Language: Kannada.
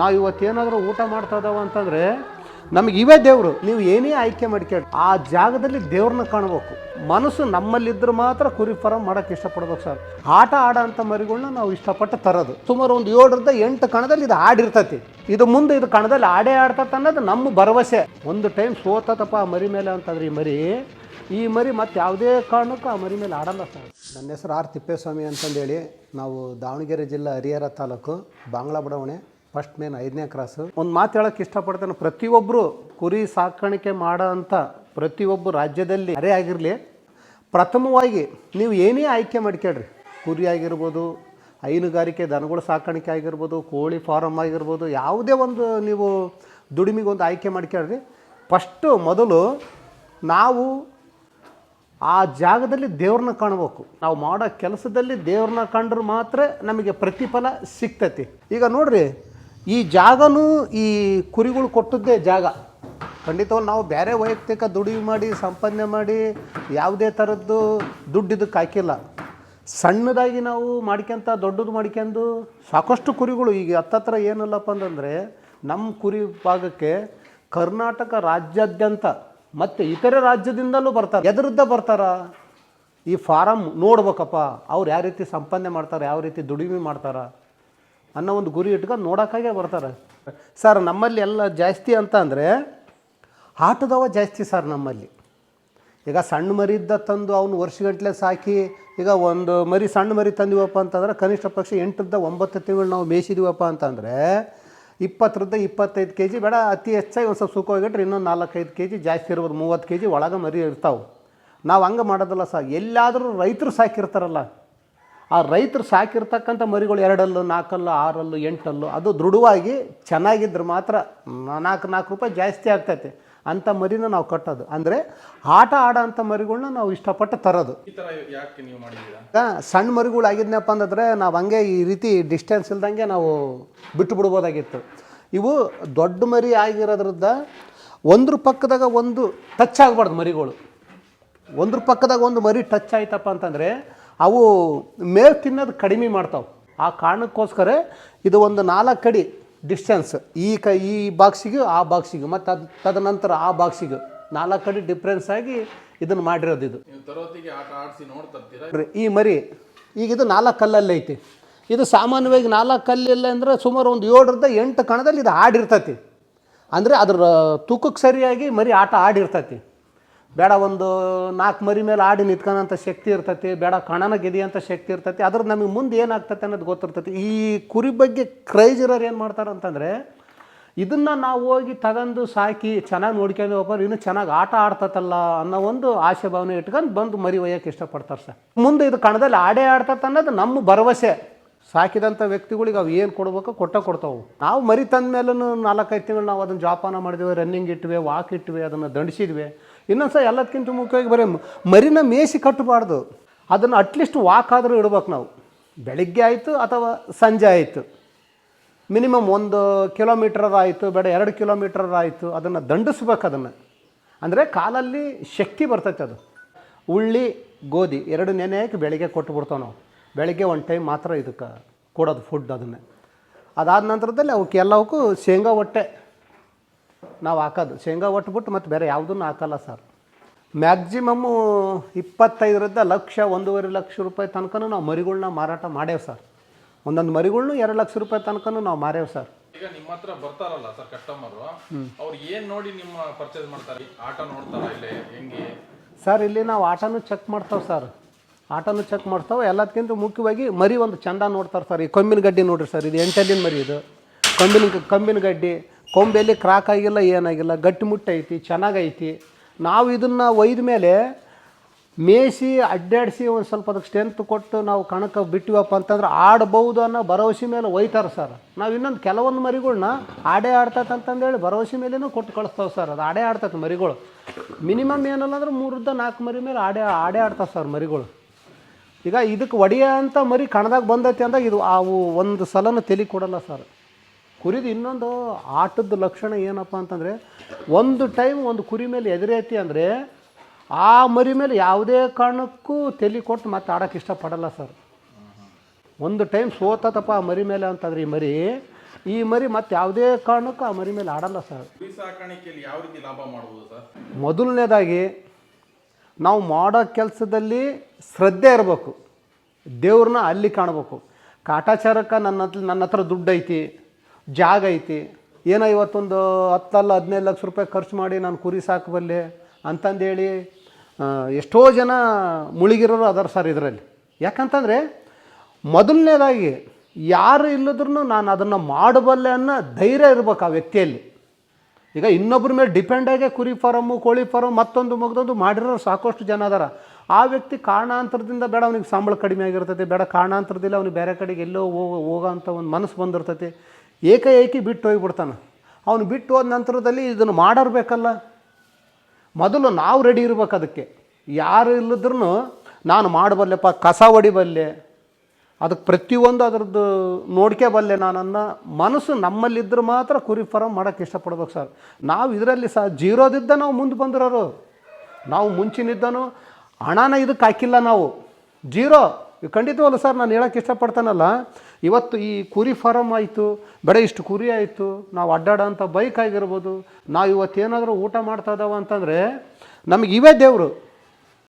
ನಾವು ಇವತ್ತೇನಾದರೂ ಊಟ ಮಾಡ್ತಾ ಇದ್ದಾವ ಅಂತಂದರೆ ನಮಗೆ ಇವೇ ದೇವರು. ನೀವು ಏನೇ ಆಯ್ಕೆ ಮಾಡ್ಕೊಳ್ಳಿ ಆ ಜಾಗದಲ್ಲಿ ದೇವ್ರನ್ನ ಕಾಣಬೇಕು. ಮನಸ್ಸು ನಮ್ಮಲ್ಲಿದ್ದರೆ ಮಾತ್ರ ಕುರಿ ಫಾರಂ ಮಾಡೋಕ್ಕೆ ಇಷ್ಟಪಡ್ಬೇಕು ಸರ್. ಆಟ ಆಡ ಅಂತ ಮರಿಗಳನ್ನ ನಾವು ಇಷ್ಟಪಟ್ಟು ತರೋದು. ಸುಮಾರು ಒಂದು ಏಳರಿಂದ ಎಂಟು ಕಣದಲ್ಲಿ ಇದು ಆಡಿರ್ತೈತಿ. ಇದು ಮುಂದೆ ಇದು ಕಣದಲ್ಲಿ ಆಡೇ ಆಡ್ತತ್ತ ಅನ್ನೋದು ನಮ್ಮ ಭರವಸೆ. ಒಂದು ಟೈಮ್ ಸೋತತಪ್ಪ ಆ ಮರಿ ಮೇಲೆ ಅಂತಂದ್ರೆ ಈ ಮರಿ. ಈ ಮರಿ ಮತ್ತೆ ಯಾವುದೇ ಕಾರಣಕ್ಕೂ ಆ ಮರಿ ಮೇಲೆ ಆಡಲ್ಲ ಸರ್. ನನ್ನ ಹೆಸರು ಆರ್ ತಿಪ್ಪೇಸ್ವಾಮಿ ಅಂತಂದೇಳಿ. ನಾವು ದಾವಣಗೆರೆ ಜಿಲ್ಲೆ ಹರಿಹರ ತಾಲೂಕು ಬಾಂಗ್ಲಾ ಬಡಾವಣೆ. ಫಸ್ಟ್ ಮೇನ್ ಐದನೇ ಕ್ರಾಸು ಒಂದು ಮಾತು ಹೇಳೋಕ್ಕೆ ಇಷ್ಟಪಡ್ತಾನೆ ಪ್ರತಿಯೊಬ್ಬರು ಕುರಿ ಸಾಕಾಣಿಕೆ ಮಾಡೋ ಅಂಥ ಪ್ರತಿಯೊಬ್ಬರು ರಾಜ್ಯದಲ್ಲಿ ಅರೆ ಆಗಿರಲಿ, ಪ್ರಥಮವಾಗಿ ನೀವು ಏನೇ ಆಯ್ಕೆ ಮಾಡ್ಕೊಳ್ರಿ ಕುರಿ ಆಗಿರ್ಬೋದು, ಹೈನುಗಾರಿಕೆ ದನಗಳ ಸಾಕಾಣಿಕೆ ಆಗಿರ್ಬೋದು, ಕೋಳಿ ಫಾರಮ್ ಆಗಿರ್ಬೋದು, ಯಾವುದೇ ಒಂದು ನೀವು ದುಡಿಮೆಗೆ ಒಂದು ಆಯ್ಕೆ ಮಾಡ್ಕೊಳ್ರಿ ಫಸ್ಟು ಮೊದಲು ನಾವು ಆ ಜಾಗದಲ್ಲಿ ದೇವ್ರನ್ನ ಕಾಣಬೇಕು. ನಾವು ಮಾಡೋ ಕೆಲಸದಲ್ಲಿ ದೇವ್ರನ್ನ ಕಂಡ್ರೆ ಮಾತ್ರ ನಮಗೆ ಪ್ರತಿಫಲ ಸಿಗ್ತತಿ. ಈಗ ನೋಡ್ರಿ ಈ ಜಾಗನೂ ಈ ಕುರಿಗಳು ಕೊಟ್ಟದ್ದೇ ಜಾಗ. ಖಂಡಿತವಾಗಿ ನಾವು ಬೇರೆ ವೈಯಕ್ತಿಕ ದುಡಿಮೆ ಮಾಡಿ, ಸಂಪಾದನೆ ಮಾಡಿ ಯಾವುದೇ ಥರದ್ದು ದುಡ್ಡು ಇದಕ್ಕೆ ಹಾಕಿಲ್ಲ. ಸಣ್ಣದಾಗಿ ನಾವು ಮಾಡ್ಕೊಂತ, ದೊಡ್ಡದು ಮಾಡ್ಕೊಂಡು ಸಾಕಷ್ಟು ಕುರಿಗಳು ಈಗ ಹತ್ತತ್ರ ಏನಲ್ಲಪ್ಪ ಅಂತಂದರೆ ನಮ್ಮ ಕುರಿ ಭಾಗಕ್ಕೆ ಕರ್ನಾಟಕ ರಾಜ್ಯಾದ್ಯಂತ ಮತ್ತು ಇತರೆ ರಾಜ್ಯದಿಂದಲೂ ಬರ್ತಾರೆ. ಎದರಿಂದ ಬರ್ತಾರೆ. ಈ ಫಾರಮ್ ನೋಡ್ಬೇಕಪ್ಪ. ಅವ್ರು ಯಾವ ರೀತಿ ಸಂಪಾದನೆ ಮಾಡ್ತಾರೆ, ಯಾವ ರೀತಿ ದುಡಿಮೆ ಮಾಡ್ತಾರೆ. ಅನ್ನೋ ಒಂದು ಗುರಿ ಇಟ್ಕೊಂಡು ನೋಡೋಕ್ಕಾಗೆ ಬರ್ತಾರೆ. ಸರ್, ನಮ್ಮಲ್ಲಿ ಎಲ್ಲ ಜಾಸ್ತಿ ಅಂತ ಅಂದರೆ ಆಟದವ ಜಾಸ್ತಿ ಸರ್ ನಮ್ಮಲ್ಲಿ. ಈಗ ಸಣ್ಣ ಮರಿದ್ದ ತಂದು ಅವನು ವರ್ಷಗಟ್ಟಲೆ ಸಾಕಿ, ಈಗ ಒಂದು ಮರಿ ಸಣ್ಣ ಮರಿ ತಂದಿವಪ್ಪ ಅಂತಂದ್ರೆ ಕನಿಷ್ಠ ಪಕ್ಷ ಎಂಟರಿಂದ ಒಂಬತ್ತು ತಿಂಗಳು ನಾವು ಮೇಯಿಸಿದೀವಪ್ಪ ಅಂತಂದರೆ ಇಪ್ಪತ್ತರಿಂದ ಇಪ್ಪತ್ತೈದು ಕೆ ಜಿ, ಬೇಡ, ಅತಿ ಹೆಚ್ಚಾಗಿ ಒಂದು ಸ್ವಲ್ಪ ಸುಖವಾಗಿಟ್ರೆ ಇನ್ನೊಂದು ನಾಲ್ಕೈದು ಕೆ ಜಿ, ಜಾಸ್ತಿ ಇರ್ಬೋದು ಮೂವತ್ತು ಕೆ ಜಿ ಒಳಗೆ ಮರಿ ಇರ್ತಾವೆ. ನಾವು ಹಂಗೆ ಮಾಡೋದಲ್ಲ ಸರ್, ಎಲ್ಲಾದರೂ ರೈತರು ಸಾಕಿರ್ತಾರಲ್ಲ. ಆ ರೈತರು ಸಾಕಿರ್ತಕ್ಕಂಥ ಮರಿಗಳು ಎರಡಲ್ಲು ನಾಲ್ಕಲ್ಲು ಆರಲ್ಲು ಎಂಟಲ್ಲು ಅದು ದೃಢವಾಗಿ ಚೆನ್ನಾಗಿದ್ರೆ ಮಾತ್ರ ನಾಲ್ಕು ನಾಲ್ಕು ರೂಪಾಯಿ ಜಾಸ್ತಿ ಆಗ್ತೈತೆ. ಅಂಥ ಮರಿನ ನಾವು ಕಟ್ಟೋದು. ಅಂದರೆ ಆಟ ಆಡೋ ಅಂಥ ಮರಿಗಳ್ನ ನಾವು ಇಷ್ಟಪಟ್ಟು ತರೋದು. ಸಣ್ಣ ಮರಿಗಳು ಆಗಿದ್ನಪ್ಪ ಅಂತಂದರೆ ನಾವು ಹಂಗೆ ಈ ರೀತಿ ಡಿಸ್ಟೆನ್ಸ್ ಇಲ್ದಂಗೆ ನಾವು ಬಿಟ್ಟು ಬಿಡ್ಬೋದಾಗಿತ್ತು. ಇವು ದೊಡ್ಡ ಮರಿ ಆಗಿರೋದ್ರಿಂದ ಒಂದ್ರ ಪಕ್ಕದಾಗ ಒಂದು ಟಚ್ ಆಗಬಾರ್ದು ಮರಿಗಳು. ಒಂದ್ರ ಪಕ್ಕದಾಗ ಒಂದು ಮರಿ ಟಚ್ ಆಯ್ತಪ್ಪ ಅಂತಂದರೆ ಅವು ಮೇವು ತಿನ್ನೋದು ಕಡಿಮೆ ಮಾಡ್ತಾವೆ. ಆ ಕಾರಣಕ್ಕೋಸ್ಕರ ಇದು ಒಂದು ನಾಲ್ಕು ಅಡಿ ಡಿಸ್ಟೆನ್ಸ್ ಈ ಕ ಈ ಬಾಕ್ಸಿಗೆ ಆ ಬಾಕ್ಸಿಗೆ ಮತ್ತು ಅದು ತದನಂತರ ಆ ಬಾಕ್ಸಿಗೆ. ನಾಲ್ಕು ಅಡಿ ಡಿಫ್ರೆನ್ಸ್ ಆಗಿ ಇದನ್ನು ಮಾಡಿರೋದು ಇದು. ಈ ಮರಿ ಈಗ ಇದು ನಾಲ್ಕು ಕಲ್ಲಲ್ಲಿ ಐತಿ. ಇದು ಸಾಮಾನ್ಯವಾಗಿ ನಾಲ್ಕು ಕಲ್ಲಿಲ್ಲ ಅಂದರೆ ಸುಮಾರು ಒಂದು ಏಳರಿಂದ ಎಂಟು ಕಣದಲ್ಲಿ ಇದು ಆಡಿರ್ತೈತಿ. ಅಂದರೆ ಅದರ ತೂಕಕ್ಕೆ ಸರಿಯಾಗಿ ಮರಿ ಆಟ ಆಡಿರ್ತೈತಿ. ಬೇಡ ಒಂದು ನಾಲ್ಕು ಮರಿ ಮೇಲೆ ಆಡಿ ನಿಂತ್ಕೊಳ್ಳೋಂಥ ಶಕ್ತಿ ಇರ್ತೈತಿ, ಬೇಡ ಕಣನ ಗೆದಿಯಂಥ ಶಕ್ತಿ ಇರ್ತೈತಿ ಅದ್ರ ನಮಗೆ ಮುಂದೆ ಏನಾಗ್ತೈತೆ ಅನ್ನೋದು ಗೊತ್ತಿರ್ತೈತಿ. ಈ ಕುರಿ ಬಗ್ಗೆ ಕ್ರೈಜ್ ಏನು ಮಾಡ್ತಾರೆ ಅಂತಂದರೆ, ಇದನ್ನು ನಾವು ಹೋಗಿ ತಗೊಂಡು ಸಾಕಿ ಚೆನ್ನಾಗಿ ನೋಡ್ಕೊಂಡು ಹೋಗ್ಬಾರ್ದು, ಇನ್ನೂ ಚೆನ್ನಾಗಿ ಆಟ ಆಡ್ತತಲ್ಲ ಅನ್ನೋ ಒಂದು ಆಶೆ ಭಾವನೆ ಇಟ್ಕೊಂಡು ಬಂದು ಮರಿ ಒಯ್ಯೋಕೆ ಇಷ್ಟಪಡ್ತಾರೆ ಸರ್. ಮುಂದೆ ಇದು ಕಣದಲ್ಲಿ ಆಡೇ ಆಡ್ತತೆ ಅನ್ನೋದು ನಮ್ಮ ಭರವಸೆ. ಸಾಕಿದಂಥ ವ್ಯಕ್ತಿಗಳಿಗೆ ಅವು ಏನು ಕೊಡ್ಬೇಕು ಕೊಟ್ಟ ಕೊಡ್ತಾವೆ. ನಾವು ಮರಿ ತಂದ ಮೇಲೂ ನಾಲ್ಕೈದು ತಿಂಗಳು ನಾವು ಅದನ್ನು ಜೋಪಾನ ಮಾಡಿದ್ವಿ ರನ್ನಿಂಗ್ ಇಟ್ವಿ ವಾಕ್ ಇಟ್ವಿ, ಅದನ್ನು ದಂಡಿಸಿದ್ವಿ. ಇನ್ನೊಂದು ಸಹ ಎಲ್ಲದಕ್ಕಿಂತ ಮುಖ್ಯವಾಗಿ ಬರೀ ಮರಿನ ಮೇಯಿಸಿ ಕಟ್ಟಬಾರ್ದು. ಅದನ್ನು ಅಟ್ಲೀಸ್ಟ್ ವಾಕ್ ಆದರೂ ಇಡ್ಬೇಕು ನಾವು. ಬೆಳಿಗ್ಗೆ ಆಯಿತು ಅಥವಾ ಸಂಜೆ ಆಯಿತು. ಮಿನಿಮಮ್ ಒಂದು ಕಿಲೋಮೀಟ್ರದಾಯಿತು, ಬೇಡ ಎರಡು ಕಿಲೋಮೀಟ್ರದಾಯಿತು, ಅದನ್ನು ದಂಡಿಸ್ಬೇಕು ಅದನ್ನು. ಅಂದರೆ ಕಾಲಲ್ಲಿ ಶಕ್ತಿ ಬರ್ತೈತೆ ಅದು. ಉಳ್ಳಿ, ಗೋಧಿ ಎರಡು ನೆನೆ ಹಾಕಿ ಬೆಳಿಗ್ಗೆ ಕೊಟ್ಟು ಬಿಡ್ತಾವೆ ನಾವು. ಬೆಳಿಗ್ಗೆ ಒಂದು ಟೈಮ್ ಮಾತ್ರ ಇದಕ್ಕೆ ಕೊಡೋದು ಫುಡ್ ಅದನ್ನೇ. ಅದಾದ ನಂತರದಲ್ಲಿ ಅವಕ್ಕೆ ಎಲ್ಲವಕ್ಕೂ ಶೇಂಗಾ ಹೊಟ್ಟೆ ನಾವು ಹಾಕೋದು. ಶೇಂಗಾ ಒಟ್ಬಿಟ್ಟು ಮತ್ತು ಬೇರೆ ಯಾವುದನ್ನು ಹಾಕಲ್ಲ ಸರ್ ಮ್ಯಾಕ್ಸಿಮಮ್ಮು ಇಪ್ಪತ್ತೈದರಿಂದ ಲಕ್ಷ ಒಂದೂವರೆ ಲಕ್ಷ ರೂಪಾಯಿ ತನಕನೂ ನಾವು ಮರಿಗಳ್ನ ಮಾರಾಟ ಮಾಡೇವೆ ಸರ್ ಒಂದೊಂದು ಮರಿಗಳ್ನು ಎರಡು ಲಕ್ಷ ರೂಪಾಯಿ ತನಕನೂ ನಾವು ಮಾರೇವೆ ಸರ್ ಈಗ ನಿಮ್ಮ ಹತ್ರ ಬರ್ತಾರಲ್ಲ ಸರ್ ಕಸ್ಟಮರು ಅವ್ರು ಏನು ನೋಡಿ ನಿಮ್ಮ ಪರ್ಚೇಸ್ ಮಾಡ್ತಾರೆ? ಆಟ ನೋಡ್ತಾರ ಇಲ್ಲಿ? ಹೆಂಗೆ? ಸರ್ ಇಲ್ಲಿ ನಾವು ಆಟನೂ ಚೆಕ್ ಮಾಡ್ತಾವೆ ಸರ್ ಆಟನೂ ಚೆಕ್ ಮಾಡ್ತಾವೆ. ಎಲ್ಲದಕ್ಕಿಂತ ಮುಖ್ಯವಾಗಿ ಮರಿ ಒಂದು ಚಂದ ನೋಡ್ತಾರೆ ಸರ್ ಈ ಕಂಬಿನ ಗಡ್ಡಿ ನೋಡ್ರಿ ಸರ್ ಇದು ಎಂಟಲ್ಲಿನ ಮರಿ ಇದು. ಕಂಬಿನ ಕಂಬಿನ ಗಡ್ಡಿ. ಕೊಂಬೆಯಲ್ಲಿ ಕ್ರಾಕ್ ಆಗಿಲ್ಲ, ಏನಾಗಿಲ್ಲ ಗಟ್ಟಿ ಮುಟ್ಟ ಐತಿ. ಚೆನ್ನಾಗೈತಿ ನಾವು ಇದನ್ನು ಒಯ್ದ ಮೇಲೆ ಮೇಯಿಸಿ, ಅಡ್ಡಾಡಿಸಿ ಒಂದು ಸ್ವಲ್ಪ ಅದಕ್ಕೆ ಸ್ಟ್ರೆಂತ್ ಕೊಟ್ಟು ನಾವು ಕಣಕ್ಕೆ ಬಿಟ್ಟಿವಪ್ಪ ಅಂತಂದ್ರೆ ಆಡ್ಬೋದು ಅನ್ನೋ ಭರವಸೆ ಮೇಲೆ ಒಯ್ತಾರೆ ಸರ್ ನಾವು ಇನ್ನೊಂದು ಕೆಲವೊಂದು ಮರಿಗಳ್ನ ಆಡೇ ಆಡ್ತೈತೆ ಅಂತಂದೇಳಿ ಭರವಸೆ ಮೇಲೇನೂ ಕೊಟ್ಟು ಕಳಿಸ್ತಾವೆ ಸರ್ ಅದು ಆಡೇ ಆಡ್ತೈತೆ ಮರಿಗಳು. ಮಿನಿಮಮ್ ಏನಲ್ಲ ಅಂದ್ರೆ ಮೂರರಿಂದ ನಾಲ್ಕು ಮರಿ ಮೇಲೆ ಆಡೇ ಆಡೇ ಆಡ್ತಾವೆ ಸರ್ ಮರಿಗಳು. ಈಗ ಇದಕ್ಕೆ ಒಡೆಯ ಅಂತ ಮರಿ ಕಣದಾಗ ಬಂದೈತಿ ಅಂದಾಗ ಇದು ಅವು ಒಂದು ಸಲನೂ ತಲೆ ಕೊಡಲ್ಲ ಸರ್ ಕುರಿದು ಇನ್ನೊಂದು ಆಟದ ಲಕ್ಷಣ ಏನಪ್ಪ ಅಂತಂದರೆ ಒಂದು ಟೈಮ್ ಒಂದು ಕುರಿ ಮೇಲೆ ಎದುರೈತಿ ಅಂದರೆ ಆ ಮರಿ ಮೇಲೆ ಯಾವುದೇ ಕಾರಣಕ್ಕೂ ತಲೆ ಕೊಟ್ಟು ಮತ್ತೆ ಆಡೋಕ್ಕೆ ಇಷ್ಟಪಡಲ್ಲ ಸರ್. ಒಂದು ಟೈಮ್ ಸೋತತಪ್ಪ ಆ ಮರಿ ಮೇಲೆ ಅಂತಂದ್ರೆ ಈ ಮರಿ ಈ ಮರಿ ಮತ್ತೆ ಯಾವುದೇ ಕಾರಣಕ್ಕೂ ಆ ಮರಿ ಮೇಲೆ ಆಡಲ್ಲ ಸರ್. ಸಾಕಾಣಿಕೆಯಲ್ಲಿ ಯಾವ ರೀತಿ ಲಾಭ ಮಾಡ್ಬೋದು ಸರ್? ಮೊದಲನೇದಾಗಿ ನಾವು ಮಾಡೋ ಕೆಲಸದಲ್ಲಿ ಶ್ರದ್ಧೆ ಇರಬೇಕು. ದೇವ್ರನ್ನ ಅಲ್ಲಿ ಕಾಣಬೇಕು. ಕಾಟಾಚಾರಕ್ಕೆ ನನ್ನ ನನ್ನ ಹತ್ರ ದುಡ್ಡು ಐತಿ ಜಾಗ ಐತಿ. ಏನೋ ಇವತ್ತೊಂದು ಹತ್ತಲ್ಲ, ಹದಿನೈದು ಲಕ್ಷ ರೂಪಾಯಿ ಖರ್ಚು ಮಾಡಿ ನಾನು ಕುರಿ ಸಾಕಬಲ್ಲೆ ಅಂತಂದೇಳಿ ಎಷ್ಟೋ ಜನ ಮುಳುಗಿರೋರು ಅದರ ಸರ್ ಇದರಲ್ಲಿ. ಯಾಕಂತಂದರೆ ಮೊದಲನೇದಾಗಿ ಯಾರು ಇಲ್ಲದ್ರೂ ನಾನು ಅದನ್ನು ಮಾಡಬಲ್ಲೆ ಅನ್ನೋ ಧೈರ್ಯ ಇರ್ಬೇಕು ಆ ವ್ಯಕ್ತಿಯಲ್ಲಿ. ಈಗ ಇನ್ನೊಬ್ಬರ ಮೇಲೆ ಡಿಪೆಂಡ್ ಆಗಿ ಕುರಿ ಫಾರಮ್ಮು ಕೋಳಿ ಫಾರಮ್ ಮತ್ತೊಂದು ಮಗದೊಂದು ಮಾಡಿರೋರು ಸಾಕಷ್ಟು ಜನ ಅದಾರ. ಆ ವ್ಯಕ್ತಿ ಕಾರಣಾಂತರದಿಂದ ಬೇಡ, ಅವನಿಗೆ ಸಂಬಳ ಕಡಿಮೆ ಆಗಿರ್ತೈತಿ, ಬೇಡ ಕಾರಣಾಂತರದಿಂದ ಅವ್ನಿಗೆ ಬೇರೆ ಕಡೆಗೆ ಎಲ್ಲೋ ಹೋಗೋ ಹೋಗೋ ಅಂತ ಒಂದು ಮನಸ್ಸು ಬಂದಿರ್ತೈತಿ. ಏಕಾಏಕಿ ಬಿಟ್ಟು ಹೋಗಿಬಿಡ್ತಾನೆ. ಅವನು ಬಿಟ್ಟು ಹೋದ ನಂತರದಲ್ಲಿ ಇದನ್ನು ಮಾಡಿರ್ಬೇಕಲ್ಲ. ಮೊದಲು ನಾವು ರೆಡಿ ಇರ್ಬೇಕು ಅದಕ್ಕೆ. ಯಾರು ಇಲ್ಲದ್ರೂ ನಾನು ಮಾಡಬಲ್ಲೆಪ್ಪ, ಕಸ ಹೊಡಿಬಲ್ಲೆ, ಅದಕ್ಕೆ ಪ್ರತಿಯೊಂದು ಅದರದ್ದು ನೋಡ್ಕೋಬಲ್ಲೆ ನಾನನ್ನು. ಮನಸ್ಸು ನಮ್ಮಲ್ಲಿದ್ದರೆ ಮಾತ್ರ ಕುರಿ ಫಾರಮ್ ಮಾಡೋಕ್ಕೆ ಇಷ್ಟಪಡ್ಬೇಕು ಸರ್. ನಾವು ಇದರಲ್ಲಿ ಸಹ ಜೀರೋದಿದ್ದ ನಾವು ಮುಂದೆ ಬಂದಿರೋರು. ನಾವು ಮುಂಚಿನಿದ್ದನು, ಹಣನ ಇದಕ್ಕೆ ಹಾಕಿಲ್ಲ ನಾವು. ಜೀರೋ. ಖಂಡಿತವಲ್ಲ ಸರ್, ನಾನು ಹೇಳೋಕ್ಕೆ ಇಷ್ಟಪಡ್ತಾನಲ್ಲ, ಇವತ್ತು ಈ ಕುರಿ ಫಾರಮ್ ಆಯಿತು, ಬೆಳೆ ಇಷ್ಟು ಕುರಿ ಆಯಿತು, ನಾವು ಅಡ್ಡಾಡೋಂಥ ಬೈಕ್ ಆಗಿರ್ಬೋದು, ನಾವು ಇವತ್ತೇನಾದರೂ ಊಟ ಮಾಡ್ತಾ ಇದ್ದಾವೆ ಅಂತಂದರೆ, ನಮಗೆ ಇವೇ ದೇವರು.